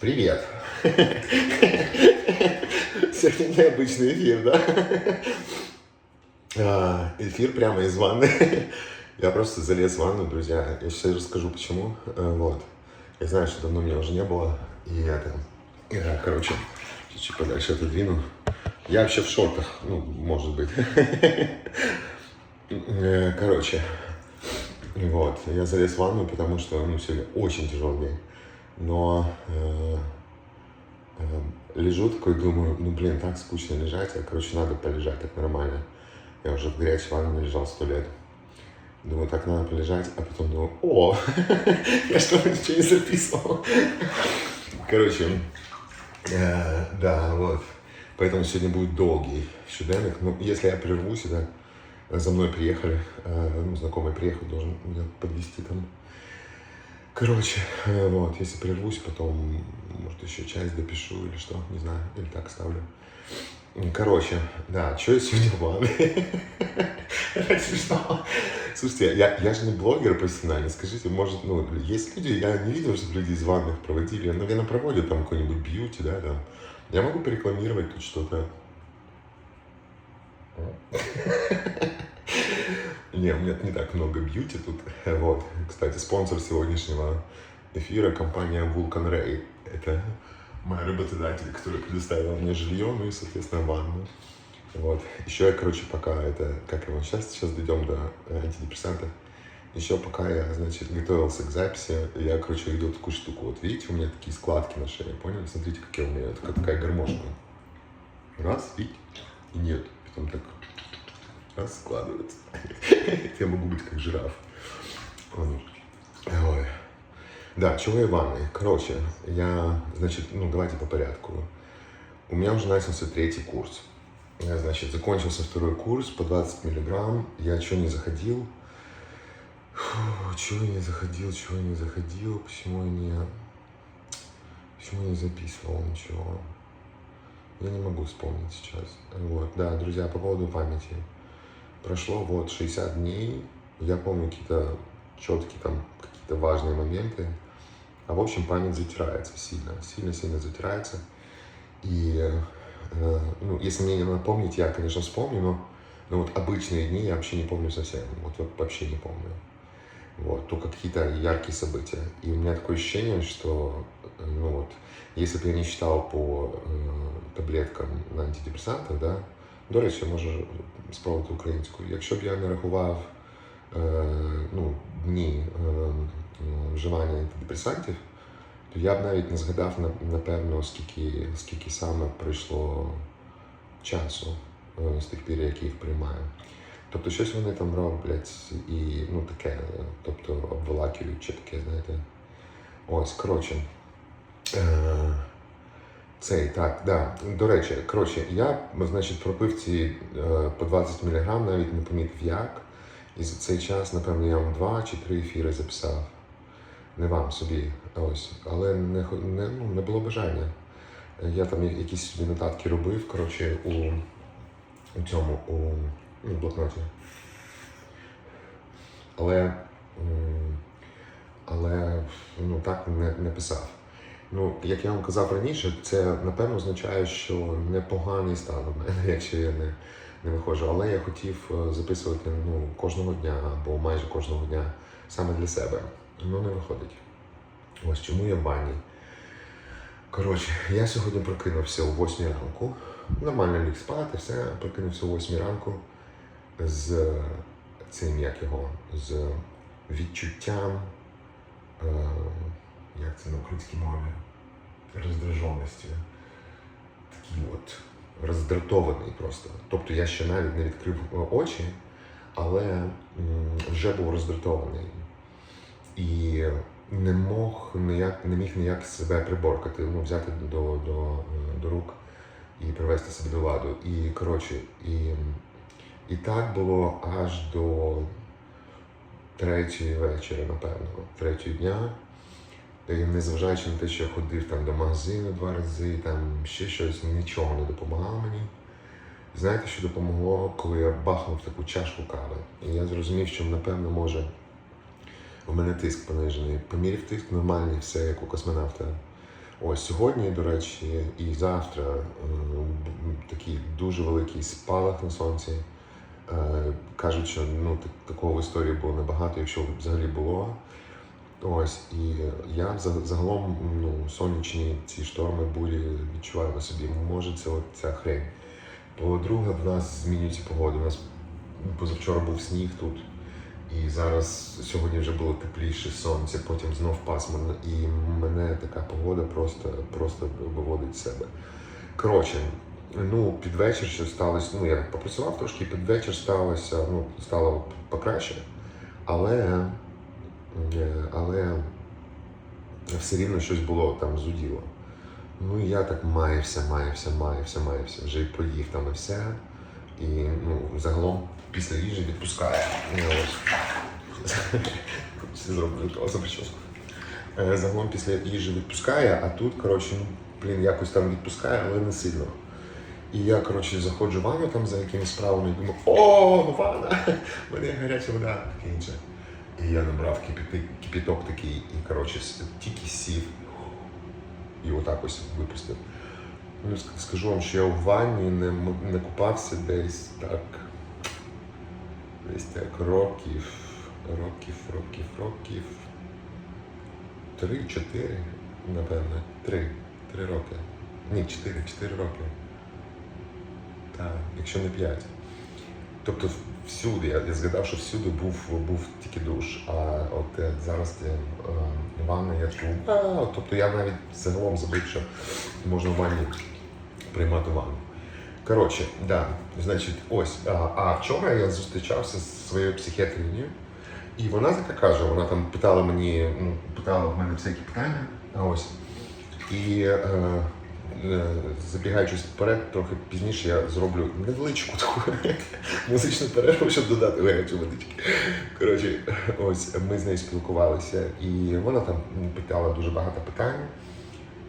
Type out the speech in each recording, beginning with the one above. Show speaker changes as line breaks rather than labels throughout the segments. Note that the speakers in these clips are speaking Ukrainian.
Привет! Сегодня необычный эфир, да? А, Эфир прямо из ванны. Я просто залез в ванну, друзья. Я сейчас расскажу, почему. Э, Вот. Я знаю, что давно меня уже не было. И это... я, Короче, чуть-чуть подальше отодвину. Я вообще в шортах, ну, может быть. Э, Короче, вот, я залез в ванну, потому что, ну, сегодня очень тяжелый день. Но э, э, лежу такой, думаю, ну, блин, так скучно лежать, а, короче, надо полежать так нормально. Я уже в горячей ванне лежал сто лет. Думаю, так надо полежать, а потом думаю, о, я что, ничего не записывал. Короче, э, да, вот. Поэтому сегодня будет долгий щоденник. Ну, если я прервусь, это за мной приехали, э, ну, знакомый приехал, должен меня подвести там. Короче, э, вот, если прервусь, потом, может, еще часть допишу или что, не знаю, или так оставлю. М, Короче, да, что я сегодня в ванной? Это смешно. Слушайте, я, я же не блогер профессиональный, скажите, может, ну, есть люди, я не видел, чтобы люди из ванных проводили, наверное, проводят там какой-нибудь бьюти, да, там. Я могу порекламировать тут что-то. Не, у меня не так много бьюти тут. Вот. Кстати, спонсор сегодняшнего эфира компания Vulcan Ray. Это моя работодатель, который предоставила мне жилье, ну и, соответственно, ванну. Вот. Еще я, короче, пока это, как его, сейчас, сейчас дойдем до э, антидепрессантов. Еще пока я, значит, готовился к записи, я, короче, видел такую штуку. Вот видите, у меня такие складки на шее, поняли? Смотрите, как я умею. Это как такая гармошка. Раз, и, и нет. Потом так раз складывается. Я могу быть как жираф. Ой. Да, чего я в ванной? Короче, я, значит, ну давайте по порядку. У меня уже начался третий курс. Я, значит, закончился второй курс по 20 миллиграмм. Я что не заходил? Фу, чего я не заходил, чего я не заходил, почему я не... Почему я не записывал ничего? Я не могу вспомнить сейчас. Вот, да, друзья, по поводу памяти. Прошло вот 60 дней, я помню какие-то четкие там какие-то важные моменты, а в общем память затирается сильно, сильно-сильно затирается. И э, ну, если мне не напомнить, я, конечно, вспомню, но, но вот обычные дни я вообще не помню совсем, вот, вот вообще не помню. Вот, только какие-то яркие события. И у меня такое ощущение, что, э, ну вот, если бы я не считал по э, таблеткам на антидепресантах, да, до речі, можу спробувати українською. Якщо б я не рахував е, ну, дні е, вживання антидепресантів, то я б навіть не згадав напевно, скільки, скільки саме пройшло часу е, з тих пір, як їх приймаю. Тобто щось вони там роблять і ну таке, тобто обволакують чи таке, знаєте. Ось, коротше. Е, цей, так, да. До речі, коротше, я, значить, пропив ці е, по 20 мг, навіть не помітив як. І за цей час, напевно, я вам два чи три ефіри записав. Не вам собі, ось. Але не, не, ну, не було бажання. Я там якісь собі нотатки робив, коротше, у, у цьому, у ну, блокноті. Але, але ну, так не, не писав. Ну, як я вам казав раніше, це напевно означає, що непоганий стан у мене, якщо я не, не виходжу. Але я хотів е, записувати ну, кожного дня або майже кожного дня саме для себе. Ну, не виходить. Ось чому я в бані. Коротше, я сьогодні прокинувся о 8 ранку. Нормально ліг спати, все, прокинувся о 8 ранку з цим, як його, з відчуттям. Е, як це на українській мові, роздраженості. Такий от роздратований просто. Тобто я ще навіть не відкрив е, очі, але вже був роздратований. І не мог ніяк, не міг ніяк себе приборкати, ну, взяти до, до, до рук і привести себе до ладу. І коротше, і, і так було аж до третьої вечора, напевно, третього дня. І незважаючи на те, що я ходив там до магазину два рази, там ще щось, нічого не допомагало мені. Знаєте, що допомогло, коли я бахнув таку чашку кави. І я зрозумів, що напевно може у мене тиск понижений. Поміряв тиск нормальний, все як у космонавта. Ось сьогодні, до речі, і завтра е, такий дуже великий спалах на сонці. Е, Кажуть, що ну, такого в історії було небагато, якщо взагалі було. Ось, і я загалом ну, сонячні ці шторми бурі відчуваю на собі. Може, це от ця хрень. По-друге, в нас змінюється погода. У нас позавчора був сніг тут. І зараз сьогодні вже було тепліше сонце, потім знов пасмурно, і мене така погода просто, просто виводить з себе. Коротше, ну під вечір що сталося. Ну я попрацював трошки, під вечір сталося, ну стало покраще, але, але все рівно щось було там зуділо. Ну і я так маявся, маявся, маявся, маявся. Вже поїв там і все. І ну, загалом після їжі відпускає. Всі зроблять класну прическу. Е, Загалом після їжі відпускає, а тут, коротше, ну, блін, якось там відпускає, але не сильно. І я, коротше, заходжу в ванну там за якимись справами і думаю, о, ванна! Мене гаряча вода, таке інше. І я набрав кипяток такий, і, коротше, тільки сів і отак ось випустив. Ну, скажу вам, що я в ванні не, не купався десь так. Десь так років, років, років, років. Три-чотири, напевно. Три. Три роки. Ні, чотири, чотири роки. Так, якщо не п'ять. Тобто всюди, я, я згадав, що всюди був, був тільки душ, а от е, зараз е, е, ванна, я чув. А, тобто я навіть загалом забув, що можна в ванні приймати ванну. Коротше, да, значить, ось. А, а вчора я зустрічався з своєю психіатринею, і вона така каже, вона там питала мені, ну, питала в мене всякі питання. Ось. І е, забігаючись вперед, трохи пізніше я зроблю невеличку таку музичну перерву, щоб додати гарячу водички. Коротше, ось ми з нею спілкувалися, і вона там питала дуже багато питань.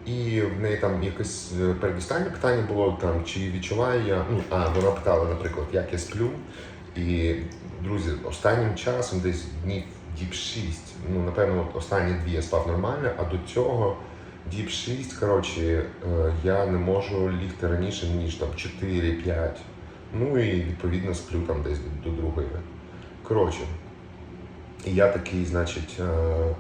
І в неї там якесь е, передостаннє питання було там, чи відчуваю я. Ну, а вона питала, наприклад, як я сплю. І, друзі, останнім часом, десь днів діб 6, ну, напевно, останні дві я спав нормально, а до цього діб 6, коротше, е, я не можу лігти раніше, ніж там 4-5. Ну і відповідно сплю там десь до другої. Коротше. І я такий, значить, е,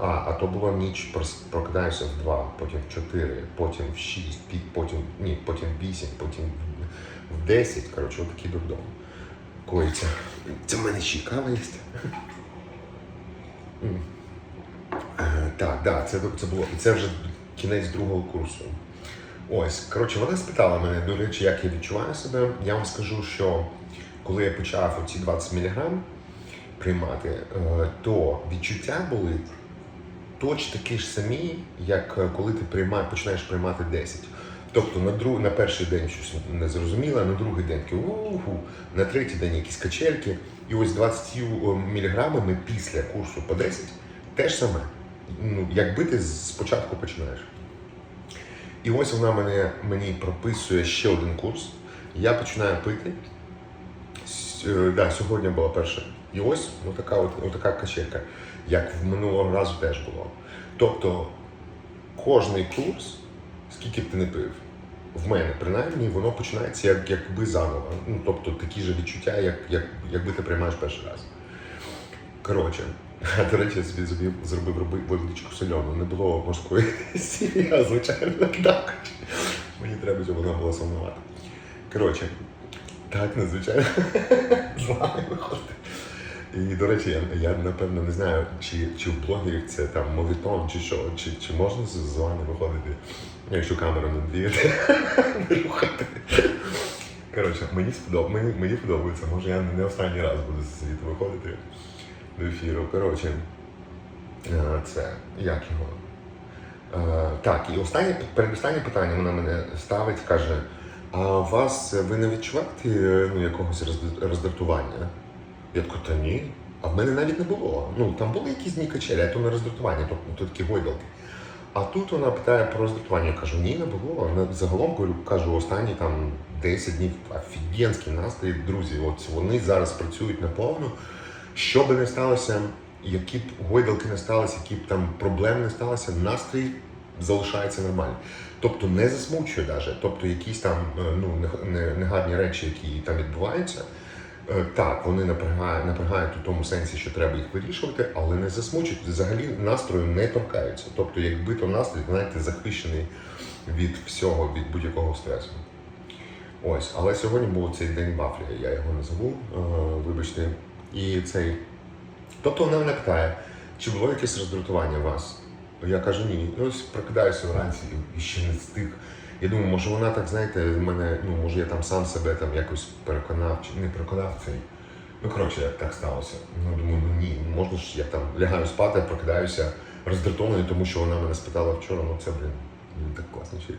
а, а то було ніч, прокидаюся в 2, потім в 4, потім в 6, потім, ні, потім в 8, потім в- в 10. Коротше, отакий дурдом. Коїться. Це в мене ще кава є. Е, Так, да, це, це було. Це вже кінець другого курсу. Ось, коротше, вона спитала мене, до речі, як я відчуваю себе. Я вам скажу, що коли я почав оці 20 мг приймати, е, то відчуття були точно такі ж самі, як е, коли ти прийма, починаєш приймати 10. Тобто на друг, на перший день щось не зрозуміло, на другий день уху, на третій день якісь качельки. І ось 20 міліграмами після курсу по 10 те ж саме. Ну, якби ти спочатку починаєш. І ось вона мене, мені прописує ще один курс. Я починаю пити. Е, Да, сьогодні була перша. І ось ну, така, от, от така качелька, як в минулого разу теж було. Тобто кожний курс, скільки б ти не пив, в мене принаймні воно починається як, якби заново. Ну, тобто такі ж відчуття, як, як, якби ти приймаєш перший раз. Коротше, до речі, я собі зробив, зробив роби- водичку соляну. Не було морської сілі, а звичайно так. Мені треба, щоб вона була солонувата. Коротше, так, надзвичайно. З вами виходить. І, до речі, я, я напевно не знаю, чи, чи в блогерів це там мовітон, чи що, чи, чи можна з, вами виходити, якщо камеру не двіяти, не рухати. Коротше, мені, сподоб... мені, мені подобається, може я не останній раз буду з світу виходити до ефіру. Коротше, е, це як його? Е, Так, і останнє передостаннє питання вона мене ставить, каже: а вас ви не відчуваєте е, ну, якогось роздратування? Я такий, та ні. А в мене навіть не було. Ну там були якісь дні качелі, а то не роздратування, то, то такі гойдалки. А тут вона питає про роздратування. Я кажу, ні, не було. Загалом говорю, кажу, останні там 10 днів офігенський настрій, друзі. От вони зараз працюють наповну. Що би не сталося, які б гойдалки не сталося, які б там проблеми не сталося, настрій залишається нормальним. Тобто не засмучує навіть. Тобто якісь там е, ну, негарні речі, які там відбуваються, е, так, вони напрягають, напрягають у тому сенсі, що треба їх вирішувати, але не засмучують. Взагалі настрою не торкаються. Тобто, якби то настрій, знаєте, захищений від всього, від будь-якого стресу. Ось, але сьогодні був цей день вафлі, я його назову, е, вибачте. І цей. Тобто вона питає, чи було якесь роздратування вас? Я кажу, ні. І ось прокидаюся вранці і ще не встиг. Я думаю, може вона так, знаєте, мене, ну може я там сам себе там якось переконав, чи не переконав цей. Ну, коротше, як так сталося. Ну, думаю, ну ні, ну, можна ж я там лягаю спати, прокидаюся роздратований, тому що вона мене спитала вчора, ну це, блін, він так класно ще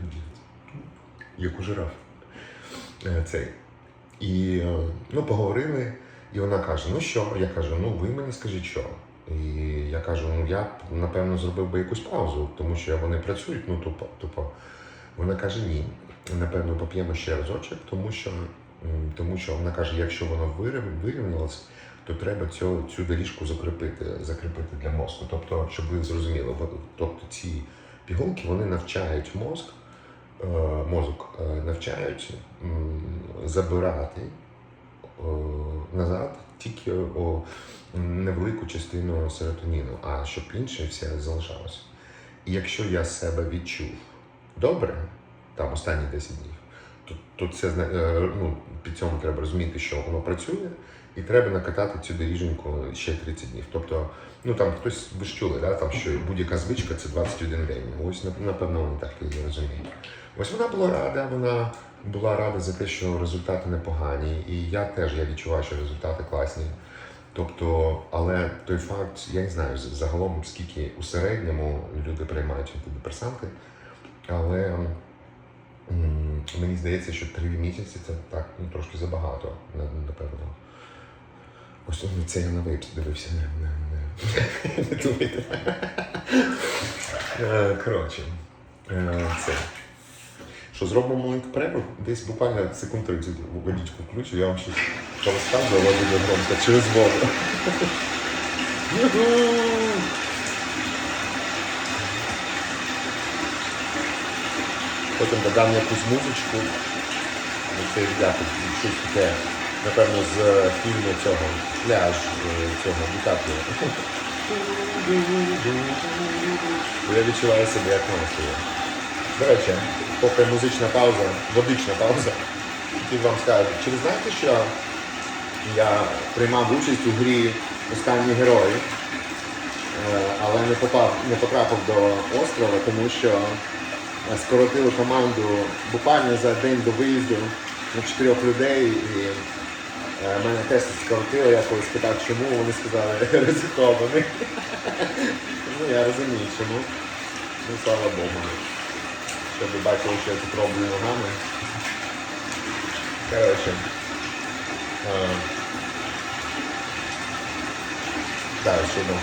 як у жираф. Е, Цей. І е, ну, поговорили, і вона каже: ну що? Я кажу, ну ви мені скажіть що. І я кажу, ну я б, напевно зробив би якусь паузу, тому що вони працюють, ну тупо, тупо. Вона каже, ні, напевно, поп'ємо ще разочок, тому що, тому що вона каже, якщо воно вирів- вирівнялось, то треба цю, цю доріжку закріпити, закріпити для мозку. Тобто, щоб ви зрозуміли, тобто ці пігулки вони навчають мозк, е, мозок е, навчають забирати назад тільки о, невелику частину серотоніну, а щоб інше все залишалося. І якщо я себе відчув добре, там останні 10 днів, то, то це е, ну, під цьому треба розуміти, що воно працює, і треба накатати цю доріженьку ще 30 днів. Тобто, ну там хтось ви ж чули, да, там, що будь-яка звичка це 21 день. Ось напевно вони так і розуміють. Ось вона була рада, вона була рада за те, що результати непогані, і я теж я відчуваю, що результати класні. Тобто, але той факт, я не знаю загалом, скільки у середньому люди приймають антидепресанти, але мені здається, що три місяці це так ну, трошки забагато, напевно. Ось ну, це я на вейп дивився, не, не, не. Е, Коротше, е, це. Що зробимо маленьку перерву? Десь буквально секунд 30 водичку включу, я вам щось розказую, але буде громко через воду. Потім додам якусь музичку. Ну, Це ребята, щось таке, напевно, з фільму цього пляж е, цього Дікапіо. Я відчуваю себе як настрою. До речі, поки музична пауза, водична пауза, хотів вам сказати, чи ви знаєте, що я приймав участь у грі Останні герої, е, але не попав, не потрапив до острова, тому що скоротили команду буквально за день до виїзду на чотирьох людей. І е, мене теж скоротили, я коли спитав, чому, вони сказали ризикований. Ну я розумію, чому. Ну, слава Богу. Щоб ви бачили, що я тут роблю ногами. Коротше. е, Так, ще одна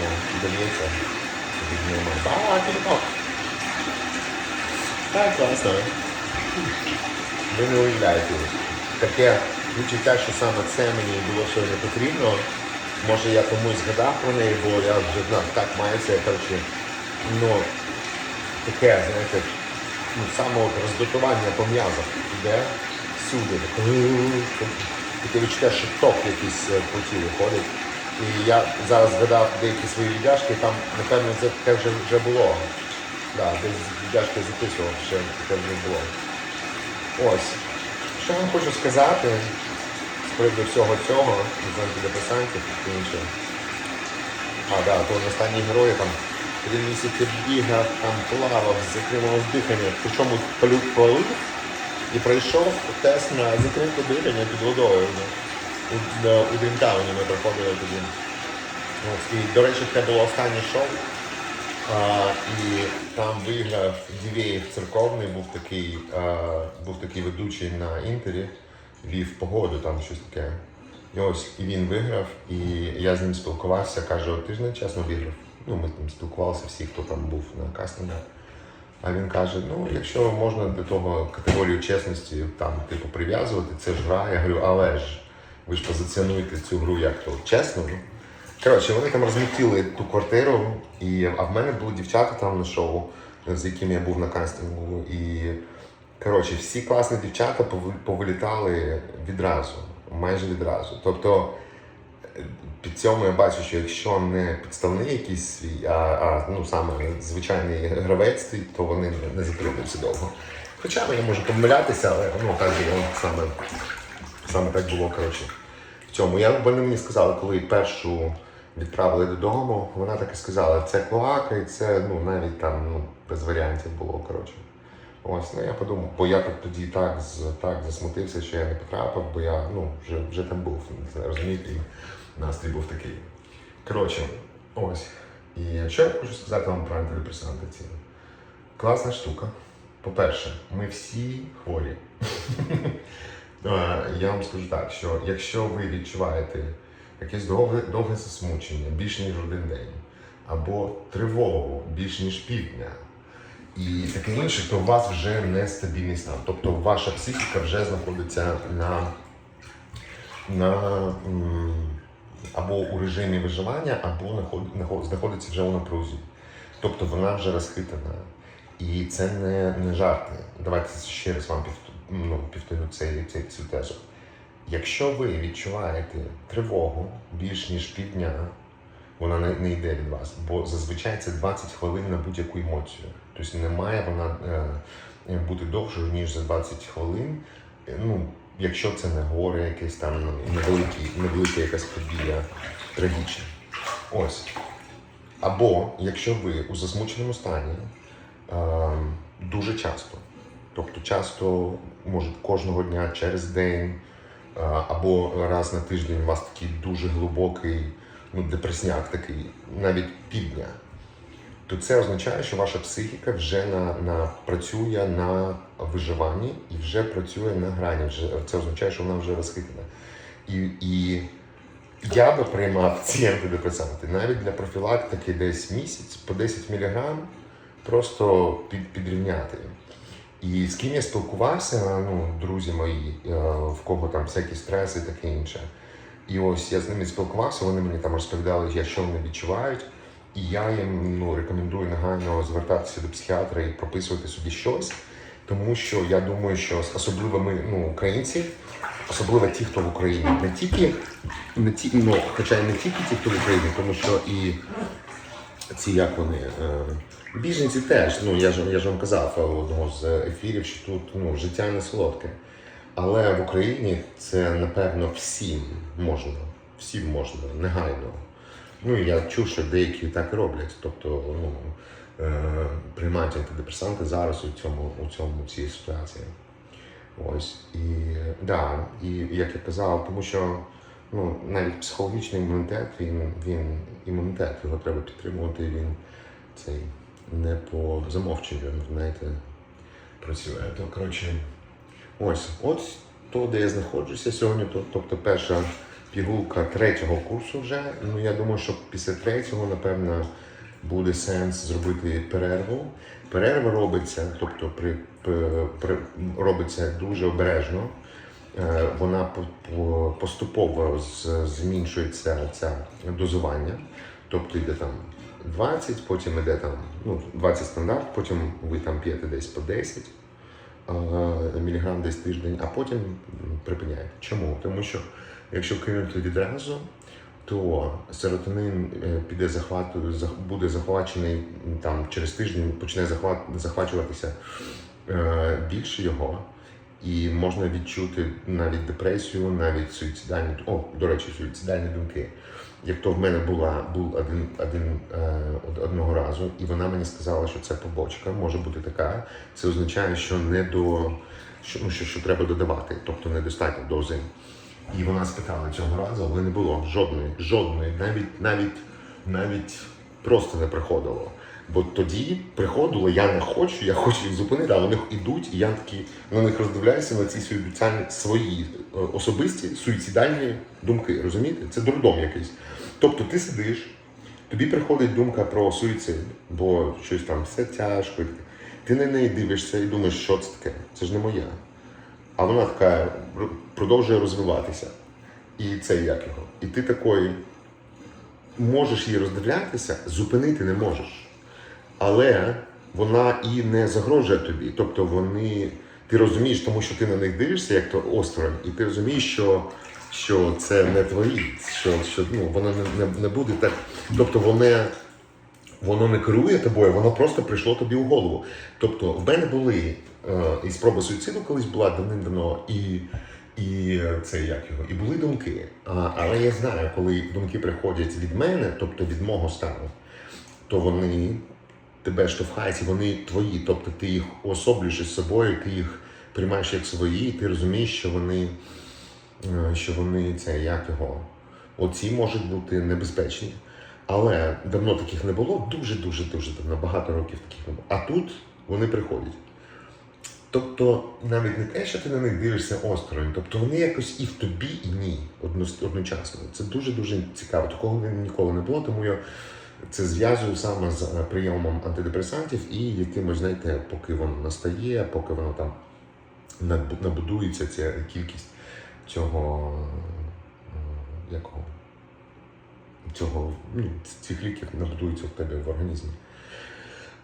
ну, додається. Віднімаємо. А, кіліпок. Так, класно. Ви не уявляєте. Таке відчуття, що саме це мені було сьогодні потрібно. Може я комусь згадав про неї, бо я вже знав, так має це, коротше, ну, таке, знаєте, ну, саме от роздратування по м'язах іде всюди. Таке відчуття, що ток якийсь е, по тілу ходить. І я зараз згадав деякі свої віддяшки, там, напевно, це таке вже, вже було. Да, десь віддяшки записував, ще таке вже було. Ось. Що я вам хочу сказати з приводу всього цього, з антидепресантів і інше. А, да, то останні герої там один місяць бігав, там плавав, затримував дихання, причому полю- полив і пройшов тест на затримку дихання під водою. ну. У, у Дрімтауні ми проходили тоді. Ось, і, до речі, це було останнє шоу. А, і там виграв Дівєєв церковний, був такий, а, був такий ведучий на інтері, вів погоду, там щось таке. І ось і він виграв, і я з ним спілкувався, каже, ти ж не чесно виграв. Ну, ми там спілкувалися всі, хто там був на кастингах. А він каже: ну, якщо можна до того категорію чесності там, типу, прив'язувати, це ж гра. Я говорю, але ж ви ж позиціонуєте цю гру як то чесно. ну». Коротше, вони там розмітили ту квартиру, і, а в мене були дівчата там на шоу. з якими я був на кастингу. І коротше, всі класні дівчата повилітали відразу, майже відразу. Тобто під цьому я бачу, що якщо не підставний якийсь свій, а, а ну, саме звичайний гравець, то вони не- затримуються довго. Хоча я можу помилятися, але ну, так було саме, саме так було коротше, в цьому. Я, вони мені сказали, коли першу відправили додому, вона так і сказала, це клоака, і це ну, навіть там ну, без варіантів було. коротше. Ось, ну я подумав, бо я так тоді так, так засмутився, що я не потрапив, бо я ну, вже, вже там був, розумієте, настрій був такий. Коротше, ось. І що я хочу сказати вам про антидепресанти? Класна штука. По-перше, ми всі хворі. Я вам скажу так, що якщо ви відчуваєте якесь довге, довге засмучення більш ніж один день, або тривогу більш ніж півдня, і таке інше, то у вас вже нестабільний стан. Тобто ваша психіка вже знаходиться на, на або у режимі виживання, або наход- наход- знаходиться вже у напрузі. Тобто вона вже розхитана. І це не, не жарти. Давайте ще раз вам ну, повторю цей, цей, цю тезу. Якщо ви відчуваєте тривогу більш ніж півдня, вона не, не йде від вас, бо зазвичай це 20 хвилин на будь-яку емоцію. Тобто не має вона е, бути довшою, ніж за 20 хвилин. Е, Ну, якщо це не горе, якесь там невеликий, невелика якась подія трагічна. Ось. Або якщо ви у засмученому стані е, дуже часто, тобто часто, може кожного дня через день, е, або раз на тиждень у вас такий дуже глибокий ну, депресняк такий, навіть півдня, то це означає, що ваша психіка вже на, на, працює на виживанні і вже працює на грані. Вже, це означає, що вона вже розхитана. І, і я би приймав ці антидепресанти навіть для профілактики десь місяць по 10 мг просто під, підрівняти. І з ким я спілкувався, ну, друзі мої, е, в кого там всякі стреси і таке інше. І ось я з ними спілкувався, вони мені там розповідали, що вони відчувають. І я їм ну, рекомендую негайно звертатися до психіатра і прописувати собі щось, тому що я думаю, що особливо ми, ну, українці, особливо ті, хто в Україні, не тільки, не ті, ну, хоча не тільки ті, хто в Україні, тому що і ці як вони. Е, біженці теж, ну я ж я ж вам казав в одному з ефірів, що тут ну, життя не солодке. Але в Україні це напевно всім можна. Всім можна, негайно. Ну я чув, що деякі так роблять. Тобто, ну, е, приймають антидепресанти зараз у цьому, у цьому цій ситуації. Ось. І да, і як я казав, тому що ну, навіть психологічний імунітет, він, він імунітет, його треба підтримувати, він цей не по замовченню, знаєте, працює. То коротше, ось, от то, де я знаходжуся сьогодні, то, тобто перша пігулка третього курсу вже. Ну я думаю, що після третього, напевно, буде сенс зробити перерву. Перерва робиться, тобто при, при, робиться дуже обережно. Е, Вона по- по- поступово зменшується ця дозування. Тобто йде там 20, потім йде там ну, 20 стандарт, потім ви там п'єте десь по 10 е, міліграм десь тиждень, а потім м, припиняєте. Чому? Тому що якщо кинути відразу, то серотонин е, піде захвату, зах- буде захвачений там через тиждень, почне захват, захвачуватися е, більше його. І можна відчути навіть депресію, навіть суїцидальні о, до речі, суїцидальні думки. Як то в мене була був один, один е, одного разу, і вона мені сказала, що це побочка, може бути така. Це означає, що не до що, ну, що, що треба додавати, тобто недостатньо дози. І вона спитала цього разу, але не було жодної, жодної, навіть навіть навіть просто не приходило. Бо тоді приходило, я не хочу, я хочу їх зупинити, а вони йдуть, і я такий на них роздивляюся на ці суїцидальні свої е, особисті суїцидальні думки. Розумієте? Це дурдом якийсь. Тобто ти сидиш, тобі приходить думка про суїцид, бо щось там все тяжко. Ти на неї дивишся і думаєш, що це таке? Це ж не моя. А вона така продовжує розвиватися. І це як його. І ти такий можеш її роздивлятися, зупинити не можеш. Але вона і не загрожує тобі. Тобто вони, ти розумієш, тому що ти на них дивишся, як то осторонь, і ти розумієш, що, що це не твої, що, що ну, воно не, не, не буде так. Тобто воно, воно не керує тобою, воно просто прийшло тобі у голову. Тобто, в мене були е, і спроба суїциду колись була давним-давно, і, і е, це як його, і були думки. А, але я знаю, коли думки приходять від мене, тобто від мого стану, то вони тебе штовхають, вони твої. Тобто ти їх уособлюєш із собою, ти їх приймаєш як свої, і ти розумієш, що вони, е, що вони це як його. Оці можуть бути небезпечні. Але давно таких не було, дуже, дуже, дуже давно, багато років таких не було. А тут вони приходять. Тобто, навіть не те, що ти на них дивишся осторонь, тобто вони якось і в тобі, і ні одночасно. Це дуже-дуже цікаво. Такого ніколи не було, тому я це зв'язую саме з е, прийомом антидепресантів і якимось, знаєте, поки воно настає, поки воно там набудується ця кількість цього е, якого цього, ну, цих ліків набудується в тебе в організмі.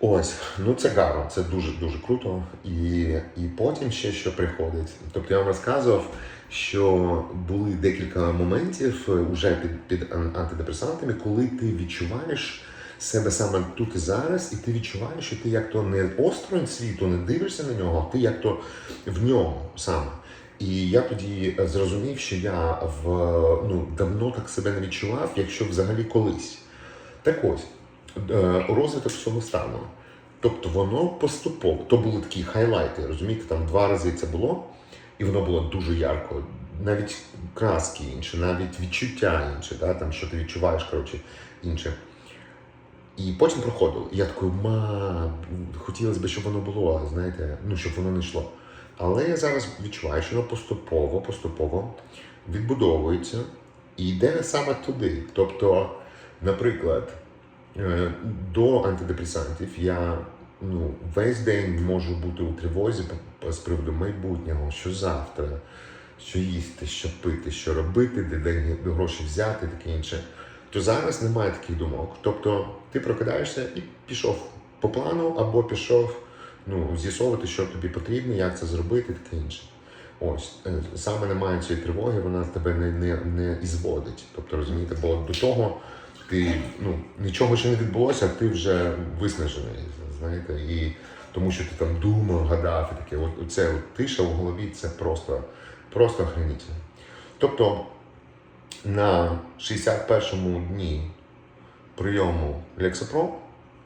Ось, ну це гарно, це дуже дуже круто. І, і потім ще що приходить. Тобто я вам розказував, що були декілька моментів е, уже під, під ан- антидепресантами, коли ти відчуваєш себе саме тут і зараз, і ти відчуваєш, що ти як то не осторонь світу, не дивишся на нього, а ти як то в ньому саме. І я тоді зрозумів, що я в ну давно так себе не відчував, якщо взагалі колись. Так ось, розвиток всього стану. Тобто воно поступово. То були такі хайлайти, розумієте, там два рази це було, і воно було дуже ярко. Навіть краски інші, навіть відчуття інше, да, там, що ти відчуваєш, коротше, інше. І потім проходило. І я такий, ма, хотілося б, щоб воно було, знаєте, ну, щоб воно не йшло. Але я зараз відчуваю, що воно поступово, поступово відбудовується і йде саме туди. Тобто, наприклад, е, до антидепресантів я ну, весь день можу бути у тривозі з приводу майбутнього, що завтра, що їсти, що пити, що робити, де, де гроші взяти, таке інше. То зараз немає таких думок. Тобто ти прокидаєшся і пішов по плану, або пішов ну, з'ясовувати, що тобі потрібно, як це зробити, таке інше. Ось е, саме немає цієї тривоги, вона тебе не, не, не ізводить. Тобто розумієте, бо до того ти ну нічого ще не відбулося, а ти вже виснажений, знаєте, і тому що ти там думав, гадав і таке. От це от тиша в голові це просто, просто охренітельно. Тобто на 61-му дні прийому Лексапро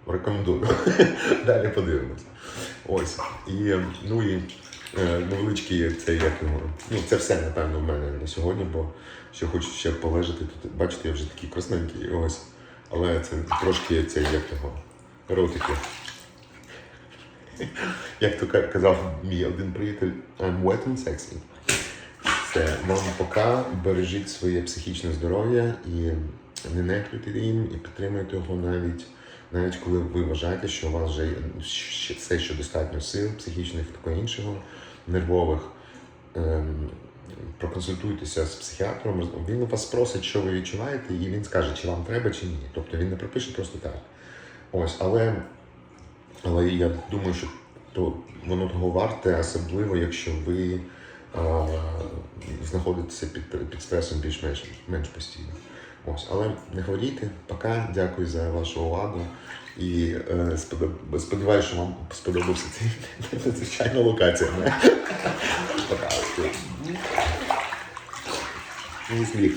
рекомендую. Далі подивимось. Ось. І, ну і е, невеличкі це як його. Ну, це все, напевно, в мене на сьогодні, бо ще хочу ще полежати тут. Бачите, я вже такий красненький. Ось. Але це трошки це як його. Ротики. Як то казав мій один приятель, I'm wet and sexy. Все, вам пока бережіть своє психічне здоров'я і не нехтуйте їм, і підтримуйте його навіть, навіть коли ви вважаєте, що у вас вже є все, що достатньо сил психічних, такого іншого, нервових. Ем, проконсультуйтеся з психіатром. Він вас спросить, що ви відчуваєте, і він скаже, чи вам треба, чи ні. Тобто він не пропише просто так. Ось, але, але я думаю, що то воно того варте, особливо, якщо ви а, знаходитеся під, під стресом більш-менш менш постійно. Ось, але не хворійте. Пока, дякую за вашу увагу. І е, сподіваюся, що вам сподобався цей надзвичайна локація. Пока. Не сміх.